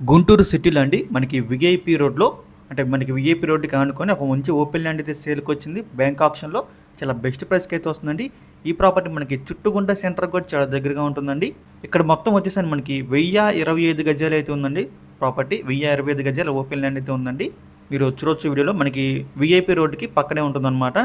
గుంటూరు సిటీలో అండి మనకి విఐపి రోడ్లో అంటే మనకి విఐపి రోడ్డుకి ఆనుకొని ఒక మంచి ఓపెన్ ల్యాండ్ అయితే సేల్కి వచ్చింది బ్యాంక్ ఆప్షన్లో చాలా బెస్ట్ ప్రైస్కి అయితే వస్తుందండి. ఈ ప్రాపర్టీ మనకి చుట్టుగుంట సెంటర్కి వచ్చి చాలా దగ్గరగా ఉంటుందండి. ఇక్కడ మొత్తం వచ్చేసరికి మనకి వెయ్యి ఇరవై ఐదు గజాలు అయితే ఉందండి ప్రాపర్టీ. వెయ్యి ఇరవై ఐదు గజాల ఓపెన్ ల్యాండ్ అయితే ఉందండి. మీరు వచ్చి వీడియోలో మనకి విఐపి రోడ్డుకి పక్కనే ఉంటుందన్నమాట.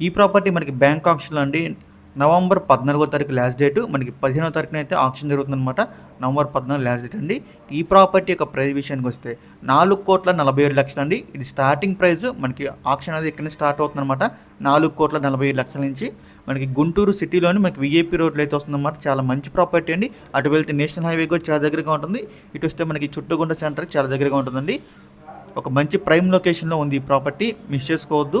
ఈ ప్రాపర్టీ మనకి బ్యాంక్ ఆప్షన్లో అండి. నవంబర్ పద్నాలుగో తారీఖు లాస్ట్ డేట్ మనకి పదిహేనో తారీఖున అయితే ఆప్షన్ జరుగుతుందన్నమాట. నవంబర్ పద్నాలుగు లాస్ట్ డేట్ అండి. ఈ ప్రాపర్టీ యొక్క ప్రైస్ విషయానికి వస్తే నాలుగు కోట్ల నలభై ఏడు లక్షలు అండి. ఇది స్టార్టింగ్ ప్రైస్ మనకి ఆక్షన్ అనేది ఇక్కడ స్టార్ట్ అవుతుందన్నమాట. నాలుగు కోట్ల నలభై ఏడు లక్షల నుంచి మనకి గుంటూరు సిటీలోని మనకి విఐపి రోడ్లు అయితే వస్తుందన్నమాట. చాలా మంచి ప్రాపర్టీ అండి. అటు వెళ్తే నేషనల్ హైవే కూడా చాలా దగ్గరగా ఉంటుంది. ఇటు వస్తే మనకి చుట్టుగుంట సెంటర్ చాలా దగ్గరగా ఉంటుందండి. ఒక మంచి ప్రైమ్ లొకేషన్లో ఉంది ఈ ప్రాపర్టీ మిస్ చేసుకోవద్దు.